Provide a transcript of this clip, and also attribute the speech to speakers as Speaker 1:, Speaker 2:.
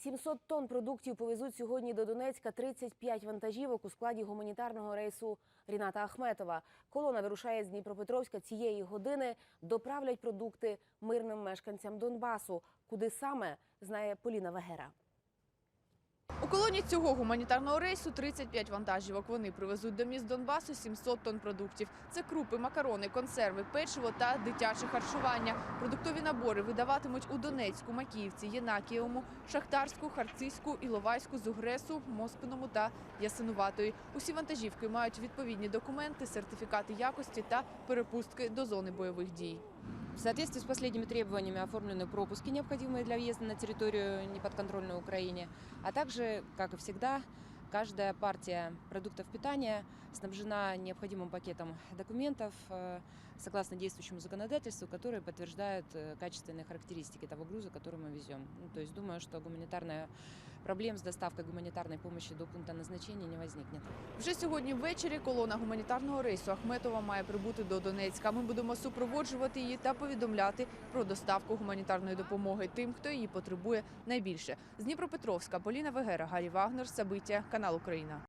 Speaker 1: 700 тонн продуктів повезуть сьогодні до Донецька 35 вантажівок у складі гуманітарного рейсу Ріната Ахметова. Колона вирушає з Дніпропетровська цієї години. Доправлять продукти мирним мешканцям Донбасу. Куди саме знає Поліна Вегера.
Speaker 2: У колоні цього гуманітарного рейсу 35 вантажівок. Вони привезуть до міст Донбасу 700 тонн продуктів. Це крупи, макарони, консерви, печиво та дитяче харчування. Продуктові набори видаватимуть у Донецьку, Макіївці, Єнакієвому, Шахтарську, Харцизьку, Іловайську, Зугресу, Моспиному та Ясинуватої. Усі вантажівки мають відповідні документи, сертифікати якості та перепустки до зони бойових дій.
Speaker 3: В соответствии с последними требованиями оформлены пропуски, необходимые для въезда на территорию неподконтрольной Украине, а также, как и всегда, каждая партия продуктов питания снабжена необходимым пакетом документов э, согласно действующему законодательству, которые подтверждают э, качественные характеристики того груза, который мы везем. Ну, то есть думаю, что гуманитарная проблем з доставкою гуманітарної допомоги до пункту назначення не возникнет.
Speaker 2: Вже сьогодні ввечері колона гуманітарного рейсу Ахметова має прибути до Донецька. Ми будемо супроводжувати її та повідомляти про доставку гуманітарної допомоги тим, хто її потребує найбільше. З Дніпропетровська Поліна Вегера, Гарі Вагнер, Сабиття, канал Україна.